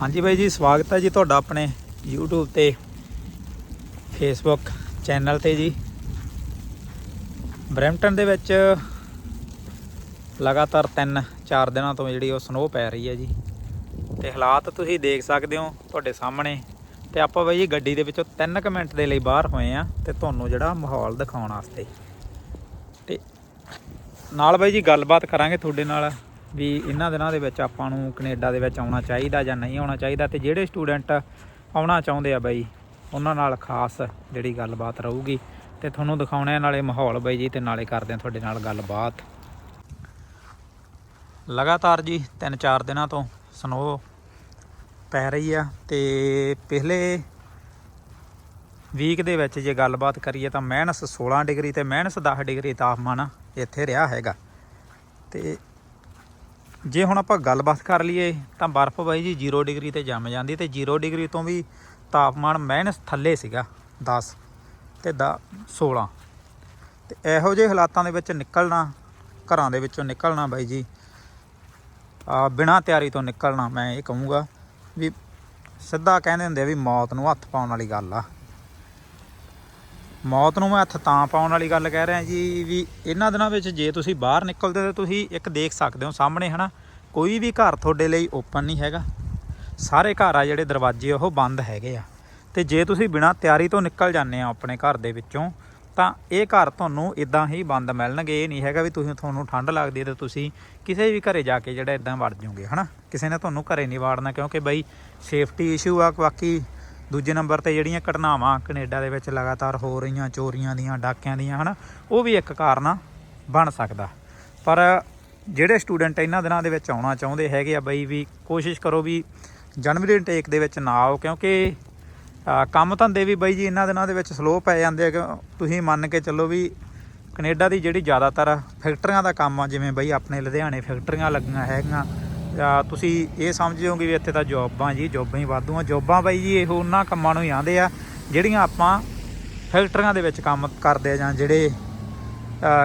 ਹਾਂਜੀ ਬਾਈ ਜੀ, ਸਵਾਗਤ ਹੈ ਜੀ ਤੁਹਾਡਾ ਆਪਣੇ YouTube ਤੇ, Facebook ਚੈਨਲ ਤੇ ਜੀ। ਬਰੈਂਪਟਨ ਦੇ ਵਿੱਚ ਲਗਾਤਾਰ 3-4 ਦਿਨਾਂ ਤੋਂ ਜਿਹੜੀ ਉਹ ਸਨੋ ਪੈ ਰਹੀ ਹੈ ਜੀ। ਤੇ ਹਾਲਾਤ ਤੁਸੀਂ ਦੇਖ ਸਕਦੇ ਹੋ ਤੁਹਾਡੇ ਸਾਹਮਣੇ। ਤੇ ਆਪਾਂ ਬਾਈ ਜੀ ਗੱਡੀ ਦੇ ਵਿੱਚੋਂ 3 ਕੁ ਮਿੰਟ ਦੇ ਲਈ ਬਾਹਰ ਹੋਏ ਆ ਤੇ ਤੁਹਾਨੂੰ ਜਿਹੜਾ ਮਾਹੌਲ ਦਿਖਾਉਣ ਵਾਸਤੇ। ਤੇ ਨਾਲ ਬਾਈ ਜੀ ਗੱਲਬਾਤ ਕਰਾਂਗੇ ਤੁਹਾਡੇ ਨਾਲ। ਵੀ ਇਹਨਾਂ ਦਿਨਾਂ ਦੇ ਵਿੱਚ ਆਪਾਂ ਨੂੰ ਕੈਨੇਡਾ ਦੇ ਵਿੱਚ ਆਉਣਾ ਚਾਹੀਦਾ ਜਾਂ ਨਹੀਂ ਆਉਣਾ ਚਾਹੀਦਾ ਤੇ ਜਿਹੜੇ ਸਟੂਡੈਂਟ ਆਉਣਾ ਚਾਹੁੰਦੇ ਆ ਬਾਈ, ਉਹਨਾਂ ਨਾਲ ਖਾਸ ਜਿਹੜੀ ਗੱਲਬਾਤ ਰਹੂਗੀ ਤੇ ਤੁਹਾਨੂੰ ਦਿਖਾਉਣੇ ਨਾਲੇ ਮਾਹੌਲ ਬਾਈ ਜੀ ਤੇ ਨਾਲੇ ਕਰਦੇ ਆ ਤੁਹਾਡੇ ਨਾਲ ਗੱਲਬਾਤ। ਲਗਾਤਾਰ ਜੀ 3-4 ਦਿਨਾਂ ਤੋਂ ਸਨੋ ਪੈ ਰਹੀ ਆ ਤੇ ਪਿਛਲੇ ਵੀਕ ਦੇ ਵਿੱਚ ਜੇ ਗੱਲਬਾਤ ਕਰੀਏ ਤਾਂ ਮਾਈਨਸ 16 ਡਿਗਰੀ ਤੇ ਮਾਈਨਸ 10 ਡਿਗਰੀ ਤਾਪਮਾਨ ਇੱਥੇ ਰਿਹਾ ਹੈਗਾ। ਤੇ ਜੇ ਹੁਣ ਆਪਾਂ ਗੱਲਬਾਤ ਕਰ ਲਈਏ, ਤਾਂ ਬਰਫ਼ ਬਾਈ ਜੀ 0 ਡਿਗਰੀ ਤੇ ਜੰਮ ਜਾਂਦੀ ਤੇ 0 ਡਿਗਰੀ ਤੋਂ ਵੀ ਤਾਪਮਾਨ ਮਾਈਨਸ ਥੱਲੇ ਸੀਗਾ 10 ਤੇ 16 ਤੇ ਇਹੋ ਜਿਹੇ ਹਾਲਾਤਾਂ ਦੇ ਵਿੱਚ ਨਿਕਲਣਾ, ਘਰਾਂ ਦੇ ਵਿੱਚੋਂ ਨਿਕਲਣਾ ਬਾਈ ਜੀ, ਆ ਬਿਨਾਂ ਤਿਆਰੀ ਤੋਂ ਨਿਕਲਣਾ ਮੈਂ ਇਹ ਕਹੂੰਗਾ ਵੀ ਸਿੱਧਾ ਕਹਿੰਦੇ ਹੁੰਦੇ ਆ ਵੀ ਮੌਤ ਨੂੰ ਹੱਥ ਪਾਉਣ ਵਾਲੀ ਗੱਲ ਆ। ਮੌਤ ਨੂੰ ਮੈਂ ਹੱਥ ਤਾਂ ਪਾਉਣ ਵਾਲੀ ਗੱਲ ਕਹਿ ਰਿਹਾ ਜੀ ਵੀ ਇਹਨਾਂ ਦਿਨਾਂ ਵਿੱਚ ਜੇ ਤੁਸੀਂ ਬਾਹਰ ਨਿਕਲਦੇ ਤਾਂ ਤੁਸੀਂ ਇੱਕ ਦੇਖ ਸਕਦੇ ਹੋ ਸਾਹਮਣੇ, ਹਨਾ? ਕੋਈ ਵੀ ਘਰ ਤੁਹਾਡੇ ਲਈ ਓਪਨ ਨਹੀਂ ਹੈਗਾ। ਸਾਰੇ ਘਰ ਆ ਜਿਹੜੇ ਦਰਵਾਜ਼ੇ, ਉਹ ਬੰਦ ਹੈਗੇ ਆ। ਤੇ ਜੇ ਤੁਸੀਂ ਬਿਨਾਂ ਤਿਆਰੀ ਤੋਂ ਨਿਕਲ ਜਾਂਦੇ ਆ ਆਪਣੇ ਘਰ ਦੇ ਵਿੱਚੋਂ, ਤਾਂ ਇਹ ਘਰ ਤੁਹਾਨੂੰ ਇਦਾਂ ਹੀ ਬੰਦ ਮਿਲਣਗੇ। ਇਹ ਨਹੀਂ ਹੈਗਾ ਵੀ ਤੁਸੀਂ, ਤੁਹਾਨੂੰ ਠੰਡ ਲੱਗਦੀ ਹੈ ਤੇ ਤੁਸੀਂ ਕਿਸੇ ਵੀ ਘਰੇ ਜਾ ਕੇ ਜਿਹੜਾ ਇਦਾਂ ਵੜ ਜਾਓਗੇ, ਹਨਾ? ਕਿਸੇ ਨੇ ਤੁਹਾਨੂੰ ਘਰੇ ਨਹੀਂ ਵਾੜਨਾ ਕਿਉਂਕਿ ਬਈ ਸੇਫਟੀ ਇਸ਼ੂ ਆ, ਬਾਕੀ ਦੂਜੇ ਨੰਬਰ ਤੇ ਜਿਹੜੀਆਂ ਘਟਨਾਵਾਂ ਕੈਨੇਡਾ ਦੇ ਵਿੱਚ ਲਗਾਤਾਰ ਹੋ ਰਹੀਆਂ, ਚੋਰੀਆਂ ਦੀਆਂ, ਡਾਕਿਆਂ ਦੀਆਂ, ਹਨਾ, ਉਹ ਵੀ ਇੱਕ ਕਾਰਨ ਬਣ ਸਕਦਾ। ਪਰ ਜਿਹੜੇ ਸਟੂਡੈਂਟ ਇਹਨਾਂ ਦਿਨਾਂ ਦੇ ਵਿੱਚ ਆਉਣਾ ਚਾਹੁੰਦੇ ਹੈਗੇ ਆ, ਬਈ ਵੀ ਕੋਸ਼ਿਸ਼ ਕਰੋ ਵੀ ਜਨਵਰੀ ਇਨਟੇਕ ਦੇ ਵਿੱਚ ਨਾ ਆਓ, ਕਿਉਂਕਿ ਕੰਮ ਧੰਦੇ ਵੀ ਬਈ ਜੀ ਇਹਨਾਂ ਦਿਨਾਂ ਦੇ ਵਿੱਚ ਸਲੋ ਪੈ ਜਾਂਦੇ ਆ ਕਿ ਤੁਸੀਂ ਮੰਨ ਕੇ ਚੱਲੋ ਵੀ ਕੈਨੇਡਾ ਦੀ ਜਿਹੜੀ ਜ਼ਿਆਦਾਤਰ ਫੈਕਟਰੀਆਂ ਦਾ ਕੰਮ ਆ, ਜਿਵੇਂ ਬਈ ਆਪਣੇ ਲੁਧਿਆਣੇ ਫੈਕਟਰੀਆਂ ਲੱਗੀਆਂ ਹੈਗੀਆਂ ਜਾਂ ਤੁਸੀਂ ਇਹ ਸਮਝੋਗੇ ਵੀ ਇੱਥੇ ਤਾਂ ਜੌਬਾਂ ਜੀ, ਜੌਬਾਂ ਹੀ ਵਾਧੂ ਆ। ਜੌਬਾਂ ਬਾਈ ਜੀ, ਇਹ ਉਹਨਾਂ ਕੰਮਾਂ ਨੂੰ ਹੀ ਆਂਦੇ ਆ, ਜਿਹੜੀਆਂ ਆਪਾਂ ਫੈਕਟਰੀਆਂ ਦੇ ਵਿੱਚ ਕੰਮ ਕਰਦੇ ਆ ਜਾਂ ਜਿਹੜੇ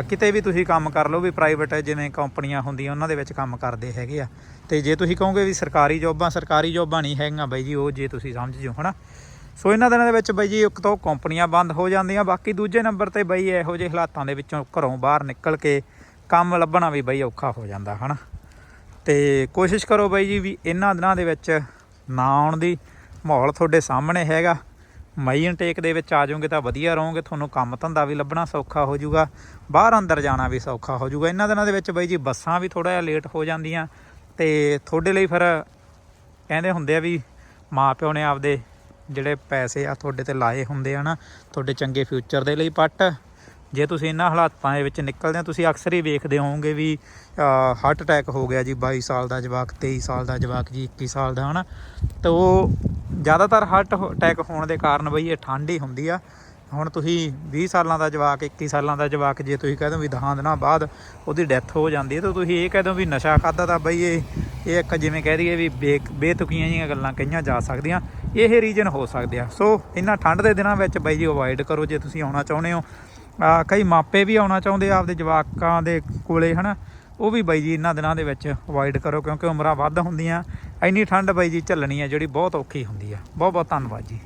ਕਿਤੇ ਵੀ ਤੁਸੀਂ ਕੰਮ ਕਰ ਲਓ ਵੀ ਪ੍ਰਾਈਵੇਟ ਜਿਵੇਂ ਕੰਪਨੀਆਂ ਹੁੰਦੀਆਂ, ਉਹਨਾਂ ਦੇ ਵਿੱਚ ਕੰਮ ਕਰਦੇ ਹੈਗੇ ਆ। ਤੇ ਜੇ ਤੁਸੀਂ ਕਹੋਗੇ ਵੀ ਸਰਕਾਰੀ ਜੌਬਾਂ ਸਰਕਾਰੀ ਜੌਬਾਂ ਨਹੀਂ ਹੈਗੀਆਂ ਬਾਈ ਜੀ, ਉਹ ਜੇ ਤੁਸੀਂ ਸਮਝ ਜਿਓ ਹਨਾ। ਸੋ ਇਹਨਾਂ ਦਿਨਾਂ ਦੇ ਵਿੱਚ ਬਾਈ ਜੀ, ਇੱਕ ਤਾਂ ਕੰਪਨੀਆਂ ਬੰਦ ਹੋ ਜਾਂਦੀਆਂ, ਬਾਕੀ ਦੂਜੇ ਨੰਬਰ ਤੇ ਬਾਈ ਇਹੋ ਜਿਹੇ ਹਾਲਾਤਾਂ ਦੇ ਵਿੱਚੋਂ ਘਰੋਂ ਬਾਹਰ ਨਿਕਲ ਕੇ ਕੰਮ ਲੱਭਣਾ ਵੀ ਬਾਈ ਔਖਾ ਹੋ ਜਾਂਦਾ, ਹਨਾ। ਤੇ ਕੋਸ਼ਿਸ਼ ਕਰੋ ਬਾਈ ਜੀ ਵੀ ਇਹਨਾਂ ਦਿਨਾਂ ਦੇ ਵਿੱਚ ਨਾ ਆਉਣ ਦੀ। ਮਾਹੌਲ ਤੁਹਾਡੇ ਸਾਹਮਣੇ ਹੈਗਾ। ਮਈ ਇਨਟੇਕ ਦੇ ਵਿੱਚ ਆ ਜਾਓਗੇ ਤਾਂ ਵਧੀਆ ਰਹੋਗੇ। ਤੁਹਾਨੂੰ ਕੰਮ ਧੰਦਾ ਵੀ ਲੱਭਣਾ ਸੌਖਾ ਹੋ ਜਾਊਗਾ। ਬਾਹਰ ਅੰਦਰ ਜਾਣਾ ਵੀ ਸੌਖਾ ਹੋ ਜਾਊਗਾ। ਇਹਨਾਂ ਦਿਨਾਂ ਦੇ ਵਿੱਚ ਬਾਈ ਜੀ ਬੱਸਾਂ ਵੀ ਥੋੜਾ ਜਿਹਾ ਲੇਟ ਹੋ ਜਾਂਦੀਆਂ। ਤੇ ਤੁਹਾਡੇ ਲਈ ਫਿਰ ਕਹਿੰਦੇ ਹੁੰਦੇ ਆ ਵੀ ਮਾਂ ਪਿਓ ਨੇ ਆਪਦੇ ਜਿਹੜੇ ਪੈਸੇ ਆ ਤੁਹਾਡੇ ਤੇ ਲਾਏ ਹੁੰਦੇ ਆ ਨਾ, ਤੁਹਾਡੇ ਚੰਗੇ ਫਿਊਚਰ ਦੇ ਲਈ ਪੱਟ। ਜੇ ਤੁਸੀਂ ਇਹਨਾਂ ਹਾਲਾਤਾਂ ਦੇ ਵਿੱਚ ਨਿਕਲਦੇ ਆ ਤੁਸੀਂ ਅਕਸਰ ਹੀ ਵੇਖਦੇ ਹੋਵੋਗੇ ਵੀ ਹਾਰਟ ਅਟੈਕ ਹੋ ਗਿਆ ਜੀ 22 ਸਾਲ ਦਾ ਜਵਾਕ 23 ਸਾਲ ਦਾ ਜਵਾਕ ਜੀ 21 ਸਾਲ ਦਾ, ਹਨਾ? ਤਾਂ ਉਹ ਜ਼ਿਆਦਾਤਰ ਹਾਰਟ ਅਟੈਕ ਹੋਣ ਦੇ ਕਾਰਨ ਬਈ ਇਹ ਠੰਡ ਹੀ ਹੁੰਦੀ ਆ। ਹੁਣ ਤੁਸੀਂ 20 ਸਾਲਾਂ ਦਾ ਜਵਾਕ 21 ਸਾਲਾਂ ਦਾ ਜਵਾਕ, ਜੇ ਤੁਸੀਂ ਕਹਿੰਦੇ ਵੀ ਦਹਾਂ ਦਿਨਾਂ ਬਾਅਦ ਉਹਦੀ ਡੈਥ ਹੋ ਜਾਂਦੀ ਹੈ, ਤਾਂ ਤੁਸੀਂ ਇਹ ਕਹਿ ਦਿਓ ਵੀ ਨਸ਼ਾ ਖਾਦਾ ਤਾਂ ਬਈ ਇਹ ਇਹ ਇੱਕ ਜਿਵੇਂ ਕਹਿ ਦਈਏ ਵੀ ਬੇ, ਬੇਤੁਕੀਆਂ ਜੀਆਂ ਗੱਲਾਂ ਕਹੀਆਂ ਜਾ ਸਕਦੀਆਂ। ਇਹ ਰੀਜਨ ਹੋ ਸਕਦੇ ਆ। ਸੋ ਇਹਨਾਂ ਠੰਡ ਦੇ ਦਿਨਾਂ ਵਿੱਚ ਬਈ ਜੀ ਅਵੋਇਡ ਕਰੋ, ਜੇ ਤੁਸੀਂ ਆਉਣਾ ਚਾਹੁੰਦੇ ਹੋ ਕਈ ਮਾਪੇ ਵੀ ਆਉਣਾ ਚਾਹੁੰਦੇ ਆ, ਆਪਦੇ ਜਵਾਕਾਂ ਦੇ ਕੋਲੇ, ਹਨਾ? ਉਹ ਵੀ ਬਾਈ ਜੀ, ਇਹਨਾਂ ਦਿਨਾਂ ਦੇ ਵਿੱਚ ਅਵੋਇਡ ਕਰੋ, ਕਿਉਂਕਿ ਉਮਰਾਂ ਵੱਧ ਹੁੰਦੀਆਂ। ਇੰਨੀ ਠੰਡ ਬਾਈ ਜੀ ਝੱਲਣੀ ਆ, ਜਿਹੜੀ ਬਹੁਤ ਔਖੀ ਹੁੰਦੀ ਆ। ਬਹੁਤ ਬਹੁਤ ਧੰਨਵਾਦ ਜੀ।